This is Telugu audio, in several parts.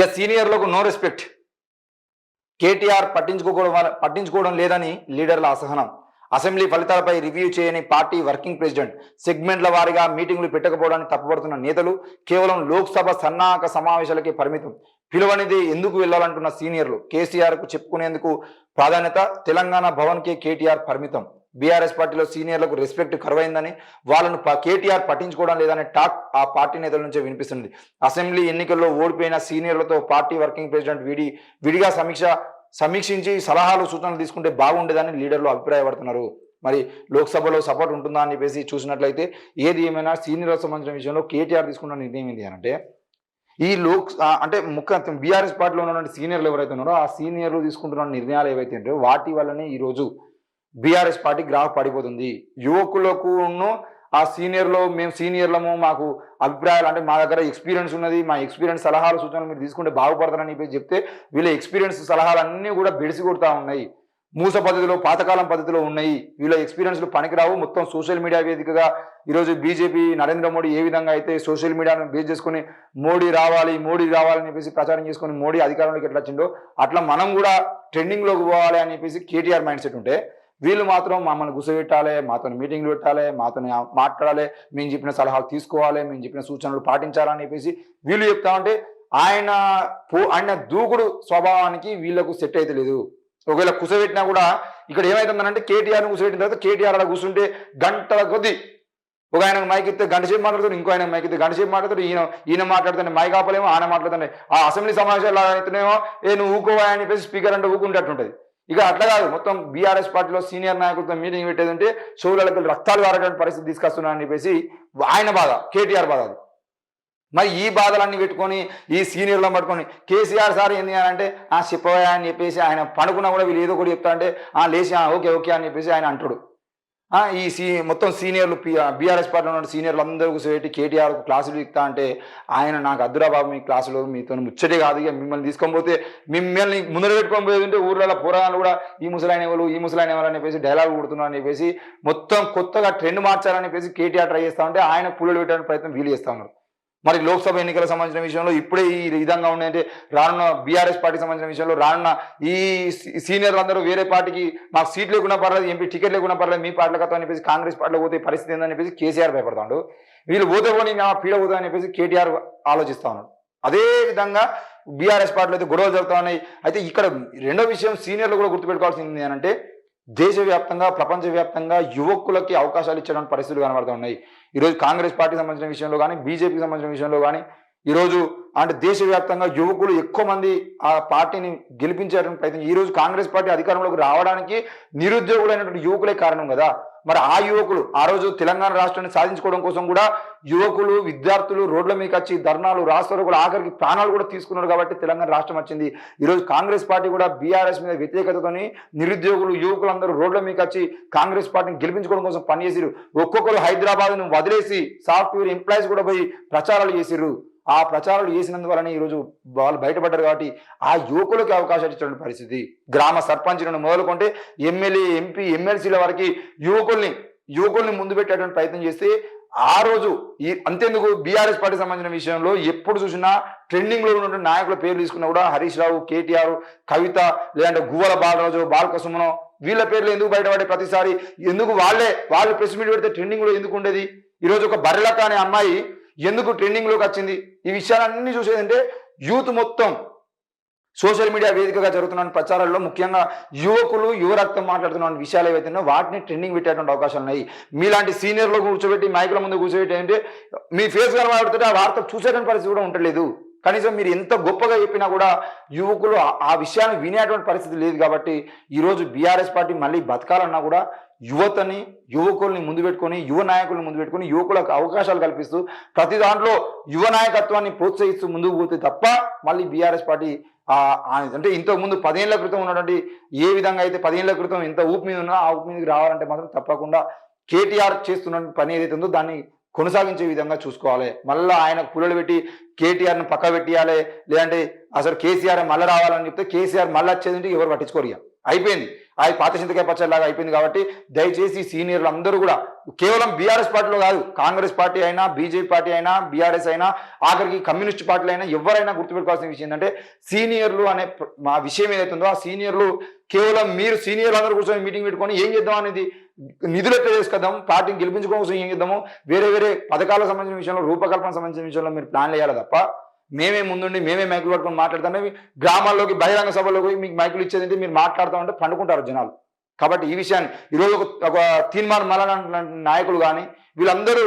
ఇక సీనియర్లకు నో రెస్పెక్ట్ కేటీఆర్ పట్టించుకోవడం వల్ల- పట్టించుకోవడం లేదని లీడర్ల అసహనం. అసెంబ్లీ ఫలితాలపై రివ్యూ చేయని పార్టీ వర్కింగ్ ప్రెసిడెంట్ సెగ్మెంట్ల వారీగా మీటింగ్లు పెట్టకపోవడానికి తప్పబడుతున్న నేతలు కేవలం లోక్సభ సన్నాహక సమావేశాలకే పరిమితం. పిలువనిది ఎందుకు వెళ్ళాలంటున్న సీనియర్లు కేసీఆర్కు చెప్పుకునేందుకు ప్రాధాన్యత తెలంగాణ భవన్ కే కేటీఆర్ పరిమితం. బీఆర్ఎస్ పార్టీలో సీనియర్లకు రెస్పెక్ట్ కరువైందని వాళ్ళను కేటీఆర్ పట్టించుకోవడం లేదనే టాక్ ఆ పార్టీ నేతల నుంచే వినిపిస్తుంది. అసెంబ్లీ ఎన్నికల్లో ఓడిపోయిన సీనియర్లతో పార్టీ వర్కింగ్ ప్రెసిడెంట్ విడి విడిగా సమీక్ష సమీక్షించి సలహాలు సూచనలు తీసుకుంటే బాగుండేదని లీడర్లు అభిప్రాయపడుతున్నారు. మరి లోక్సభలో సపోర్ట్ ఉంటుందా అని చెప్పేసి చూసినట్లయితే ఏది ఏమైనా సీనియర్లకు సంబంధించిన విషయంలో కేటీఆర్ తీసుకున్న నిర్ణయం ఏంటి అని అంటే ఈ లోక్ అంటే ముఖ్య బీఆర్ఎస్ పార్టీలో ఉన్నటువంటి సీనియర్లు ఎవరైతే ఉన్నారో ఆ సీనియర్లు తీసుకుంటున్న నిర్ణయాలు ఏవైతే ఉంటాయో వాటి వల్లనే ఈరోజు బీఆర్ఎస్ పార్టీ గ్రాఫ్ పడిపోతుంది. యువకులకు ఆ సీనియర్లో మేము సీనియర్లము మాకు అభిప్రాయాలు అంటే మా దగ్గర ఎక్స్పీరియన్స్ ఉన్నది మా ఎక్స్పీరియన్స్ సలహాలు సూచనలు మీరు తీసుకుంటే బాగుపడతారని చెప్పి చెప్తే వీళ్ళ ఎక్స్పీరియన్స్ సలహాలు అన్నీ కూడా బెడిసి కొడతా ఉన్నాయి. మూస పద్ధతిలో పాతకాలం పద్ధతిలో ఉన్నాయి. వీళ్ళ ఎక్స్పీరియన్స్లు పనికిరావు. మొత్తం సోషల్ మీడియా వేదికగా ఈరోజు బీజేపీ నరేంద్ర మోడీ ఏ విధంగా అయితే సోషల్ మీడియాను బేస్ చేసుకుని మోడీ రావాలి మోడీ రావాలని చెప్పేసి ప్రచారం చేసుకుని మోడీ అధికారంలోకి ఎట్లా వచ్చిండో అట్లా మనం కూడా ట్రెండింగ్లోకి పోవాలి అని చెప్పేసి కేటీఆర్ మైండ్ సెట్ ఉంటే వీళ్ళు మాత్రం మమ్మల్ని గుసపెట్టాలి మాతో మీటింగ్లు పెట్టాలి మాతో మాట్లాడాలి మేము చెప్పిన సలహాలు తీసుకోవాలి మేము చెప్పిన సూచనలు పాటించాలని చెప్పేసి వీళ్ళు చెప్తా ఉంటే ఆయన ఆయన దూకుడు స్వభావానికి వీళ్ళకు సెట్ అయితే లేదు. ఒకవేళ కుసబెట్టినా కూడా ఇక్కడ ఏమైతుందనంటే కేటీఆర్ని కుసబెట్టిన తర్వాత కేటీఆర్ అలా కూర్చుంటే గంటల కొద్దీ ఒక ఆయన మైక్ ఇస్తే గంట సేపు మాట్లాడుతాడు ఇంకో ఆయన మైక్ ఇస్తే గంట సేపు మాట్లాడుతాడు ఈయన ఈయన మాట్లాడుతానే మైక్ ఆపలేమో ఆయన మాట్లాడుతానే ఆ అసెంబ్లీ సమావేశాలు అవుతున్నాయో ఏ నువ్వు ఊకోవా అని చెప్పేసి స్పీకర్ అంటే ఊకుంటట్టుంటది. ఇక అట్లా కాదు. మొత్తం బీఆర్ఎస్ పార్టీలో సీనియర్ నాయకులతో మీటింగ్ పెట్టేది అంటే రక్తాలు కారటువంటి పరిస్థితి తీసుకొస్తున్నా అని చెప్పేసి ఆయన బాధ కేటీఆర్ బాధ అది. మరి ఈ బాధలన్నీ పెట్టుకొని ఈ సీనియర్లను పట్టుకొని కేసీఆర్ సార్ ఏంది అని అంటే ఆ చెప్పవయా అని చెప్పేసి ఆయన పడుకున్నా కూడా వీళ్ళు ఏదో కూడా చెప్తా అంటే ఆ లేచి "ఆ, ఓకే ఓకే అని చెప్పేసి ఆయన అంటాడు. ఈ సీ మొత్తం సీనియర్లు బీఆర్ఎస్ పార్టీలో ఉన్న సీనియర్లు అందరూ కూర్చోబెట్టి కేటీఆర్ క్లాసులు ఇస్తా అంటే ఆయన నాకు అద్దురా బాబు మీ క్లాసులో మీతో ముచ్చటే కాదు. ఇక మిమ్మల్ని తీసుకొని పోతే మిమ్మల్ని ముందర పెట్టుకొని పోయేది ఉంటే ఊర్లలో పురాణాలు కూడా ఈ ముసలాయన ఎవరు ఈ ముసలాయన ఎవరు అని చెప్పేసి డైలాగ్ కొడుతున్నారు అని చెప్పేసి మొత్తం కొత్తగా ట్రెండ్ మార్చాలని చెప్పేసి కేటీఆర్ ట్రై చేస్తా ఉంటే ఆయన పుల్లలు పెట్టడానికి ప్రయత్నం వీలు చేస్తా ఉన్నారు. మరి లోక్సభ ఎన్నికల సంబంధించిన విషయంలో ఇప్పుడే ఈ విధంగా ఉన్నాయంటే రానున్న బీఆర్ఎస్ పార్టీకి సంబంధించిన విషయంలో రానున్న ఈ సీనియర్లు అందరూ వేరే పార్టీకి మాకు సీట్ లేకుండా పర్లేదు ఎంపీ టికెట్ లేకుండా పర్లేదు మీ పార్టీలకు అని చెప్పేసి కాంగ్రెస్ పార్టీలో పోతే పరిస్థితి ఏందని చెప్పేసి కేసీఆర్ భయపడతాడు. వీళ్ళు పోతే పోనీ నా పీడ పోతుందని చెప్పేసి కేటీఆర్ ఆలోచిస్తా ఉన్నాడు. అదే విధంగా బీఆర్ఎస్ పార్టీలో అయితే గొడవలు జరుగుతా ఉన్నాయి. అయితే ఇక్కడ రెండో విషయం సీనియర్లు కూడా గుర్తుపెట్టుకోవాల్సింది ఏంటంటే దేశవ్యాప్తంగా ప్రపంచవ్యాప్తంగా యువకులకి అవకాశాలు ఇచ్చడానికి పరిస్థితులు కనబడుతున్నాయి. ఈరోజు కాంగ్రెస్ పార్టీకి సంబంధించిన విషయంలో కానీ బీజేపీకి సంబంధించిన విషయంలో కానీ ఈరోజు అంటే దేశవ్యాప్తంగా యువకులు ఎక్కువ మంది ఆ పార్టీని గెలిపించేటువంటి ప్రయత్నం. ఈ రోజు కాంగ్రెస్ పార్టీ అధికారంలోకి రావడానికి నిరుద్యోగులైనటువంటి యువకులే కారణం కదా. మరి ఆ యువకులు ఆ రోజు తెలంగాణ రాష్ట్రాన్ని సాధించుకోవడం కోసం కూడా యువకులు విద్యార్థులు రోడ్ల మీకు వచ్చి ధర్నాలు రాస్తారు కూడా ఆఖరికి ప్రాణాలు కూడా తీసుకున్నారు కాబట్టి తెలంగాణ రాష్ట్రం వచ్చింది. ఈరోజు కాంగ్రెస్ పార్టీ కూడా బీఆర్ఎస్ మీద వ్యతిరేకతతోని నిరుద్యోగులు యువకులందరూ రోడ్ల మీకు వచ్చి కాంగ్రెస్ పార్టీని గెలిపించుకోవడం కోసం పనిచేసిరు ఒక్కొక్కరు హైదరాబాద్ను వదిలేసి సాఫ్ట్వేర్ ఎంప్లాయీస్ కూడా పోయి ప్రచారాలు చేశారు ఆ ప్రచారాలు చేసినందువలన ఈరోజు వాళ్ళు బయటపడ్డారు కాబట్టి ఆ యువకులకి అవకాశాలు ఇచ్చినటువంటి పరిస్థితి. గ్రామ సర్పంచ్లను మొదలుకుంటే ఎమ్మెల్యే ఎంపీ ఎమ్మెల్సీల వారికి యువకుల్ని యువకుల్ని ముందు పెట్టేటువంటి ప్రయత్నం చేస్తే ఆ రోజు ఈ అంతేందుకు బీఆర్ఎస్ పార్టీ సంబంధించిన విషయంలో ఎప్పుడు చూసినా ట్రెండింగ్లో ఉన్నటువంటి నాయకుల పేర్లు తీసుకున్నా కూడా హరీష్ రావు కేటీఆర్ కవిత లేదంటే గువ్వల బాలరాజు బాలకసుమనం వీళ్ళ పేర్లు ఎందుకు బయటపడే ప్రతిసారి? ఎందుకు వాళ్ళే వాళ్ళు ప్రెస్ మీట్ పెడితే ట్రెండింగ్లో ఎందుకు ఉండేది? ఈరోజు ఒక బర్రెలక్క అనే అమ్మాయి ఎందుకు ట్రెండింగ్లోకి వచ్చింది? ఈ విషయాలన్నీ చూసేదంటే యూత్ మొత్తం సోషల్ మీడియా వేదికగా జరుగుతున్న ప్రచారాల్లో ముఖ్యంగా యువకులు యువరక్తం మాట్లాడుతున్న విషయాలు ఏవైతున్నాయో వాటిని ట్రెండింగ్ పెట్టేటువంటి అవకాశాలు ఉన్నాయి. మీలాంటి సీనియర్లు కూర్చోబెట్టి మైకుల ముందు కూర్చోబెట్టి అంటే మీ ఫేస్ కనబడుతుంటే ఆ వార్త చూసేటువంటి పరిస్థితి కూడా ఉండలేదు. కనీసం మీరు ఎంత గొప్పగా చెప్పినా కూడా యువకులు ఆ- విషయాన్ని వినేటువంటి పరిస్థితి లేదు కాబట్టి ఈరోజు బీఆర్ఎస్ పార్టీ మళ్ళీ బతకాలన్నా కూడా యువతని యువకుల్ని ముందు పెట్టుకొని యువ నాయకుల్ని ముందు పెట్టుకొని యువకులకు అవకాశాలు కల్పిస్తూ ప్రతి దాంట్లో యువ నాయకత్వాన్ని ప్రోత్సహిస్తూ ముందుకు పోతే తప్ప మళ్ళీ బీఆర్ఎస్ పార్టీ అంటే ఇంతకు ముందు పదేళ్ళ క్రితం ఉన్నటువంటి ఏ విధంగా అయితే పదేళ్ళ క్రితం ఎంత ఊపు మీద ఉన్నా ఆ ఊపు మీదకి రావాలంటే మాత్రం తప్పకుండా కేటీఆర్ చేస్తున్న పని ఏదైతే ఉందో దాన్ని కొనసాగించే విధంగా చూసుకోవాలి. మళ్ళీ ఆయన పుల్లలు పెట్టి కేటీఆర్ని పక్క పెట్టియాలి. లేదంటే అసలు కేసీఆర్ మళ్ళీ రావాలని చెప్తే కేసీఆర్ మళ్ళీ వచ్చేది ఎవరు పట్టించుకోరు ఇక. అయిపోయింది. అది పాత చింతకాయ పచ్చడిలాగా అయిపోయింది కాబట్టి దయచేసి సీనియర్లు అందరూ కూడా కేవలం బీఆర్ఎస్ పార్టీలో కాదు కాంగ్రెస్ పార్టీ అయినా బీజేపీ పార్టీ అయినా బీఆర్ఎస్ అయినా ఆఖరికి కమ్యూనిస్ట్ పార్టీలు అయినా ఎవరైనా గుర్తుపెట్టుకోవాల్సిన విషయం ఏంటంటే సీనియర్లు అనే మా విషయం ఏదైతుందో ఆ సీనియర్లు కేవలం మీరు సీనియర్లు అందరూ కూర్చొని మీటింగ్ పెట్టుకొని ఏం చేద్దాం అనేది నిధులు ఎట్లా చేసుకుందాం పార్టీని గెలిపించుకోవడం ఏం చేద్దాము వేరే వేరే పథకాలకు సంబంధించిన విషయంలో రూపకల్పన సంబంధించిన విషయంలో మీరు ప్లాన్ చేయాలి తప్ప మేమే ముందుండి మేమే మైకులు పట్టుకొని మాట్లాడతామే గ్రామాల్లోకి బహిరంగ సభలోకి పోయి మీకు మైకులు ఇచ్చేది ఏంటి, మీరు మాట్లాడుతూ పండుకుంటారు జనాలు. కాబట్టి ఈ విషయాన్ని ఈరోజు ఒక ఒక తీర్మానం మలన నాయకులు కానీ వీళ్ళందరూ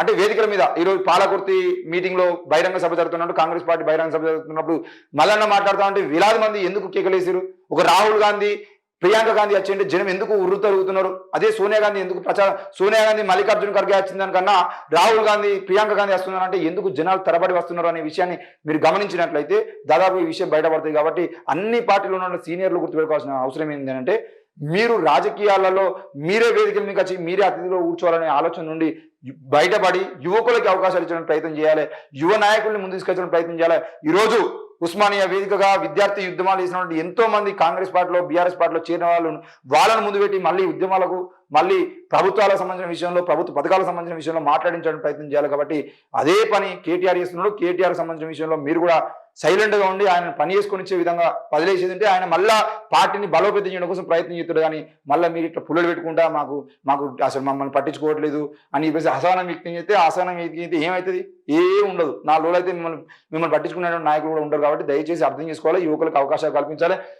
అంటే వేదికల మీద ఈరోజు పాలకుర్తి మీటింగ్లో బహిరంగ సభ జరుగుతున్నప్పుడు కాంగ్రెస్ పార్టీ బహిరంగ సభ జరుగుతున్నప్పుడు మల్లన్న మాట్లాడుతూ ఉంటే వేలాది మంది ఎందుకు కేకలేసారు ఒక రాహుల్ గాంధీ ప్రియాంక గాంధీ వచ్చింటే జనం ఎందుకు ఉర్రు తరుగుతున్నారు అదే సోనియా గాంధీ ఎందుకు ప్రచారం సోనియా గాంధీ మల్లికార్జున ఖర్గే వచ్చిన దానికన్నా రాహుల్ గాంధీ ప్రియాంక గాంధీ వస్తున్నారంటే ఎందుకు జనాలు తరబడి వస్తున్నారు అనే విషయాన్ని మీరు గమనించినట్లయితే దాదాపు ఈ విషయం బయటపడుతుంది కాబట్టి అన్ని పార్టీలు ఉన్న సీనియర్లు గుర్తుపెట్టుకోవాల్సిన అవసరం ఏంటంటే మీరు రాజకీయాలలో మీరే వేదికల మీకు వచ్చి మీరే అతిథిలో కూర్చోవాలనే ఆలోచన నుండి బయటపడి యువకులకి అవకాశాలు ఇచ్చడానికి ప్రయత్నం చేయాలి. యువ నాయకుల్ని ముందు తీసుకొచ్చడానికి ప్రయత్నం చేయాలి. ఈరోజు ఉస్మానియా వేదికగా విద్యార్థి ఉద్యమాలు చేసినటువంటి ఎంతో మంది కాంగ్రెస్ పార్టీలో బీఆర్ఎస్ పార్టీలో చేరిన వాళ్ళు వాళ్ళను ముందు పెట్టి మళ్ళీ ఉద్యమాలకు మళ్ళీ ప్రభుత్వాలకు సంబంధించిన విషయంలో ప్రభుత్వ పథకాలకు సంబంధించిన విషయంలో మాట్లాడించడానికి ప్రయత్నం చేయాలి. కాబట్టి అదే పని కేటీఆర్ చేస్తున్నాడు. కేటీఆర్ సంబంధించిన విషయంలో మీరు కూడా సైలెంట్గా ఉండి ఆయన పని చేసుకొని ఇచ్చే విధంగా వదిలేసేది అంటే ఆయన మళ్ళా పార్టీని బలోపేతం చేయడం కోసం ప్రయత్నం చేస్తాడు కానీ మళ్ళీ మీరు ఇట్లా పుల్లలు పెట్టుకుంటా మాకు మాకు అసలు మమ్మల్ని పట్టించుకోవట్లేదు అని చెప్పేసి అసహనం వ్యక్తం చేస్తే అసహనం వ్యక్తం చేస్తే ఏమవుతుంది ఏం ఉండదు. నాలుగు రోజులు అయితే మిమ్మల్ని మిమ్మల్ని పట్టించుకునే నాయకులు కూడా ఉంటారు కాబట్టి దయచేసి అర్థం చేసుకోవాలి. యువకులకు అవకాశాలు కల్పించాలి.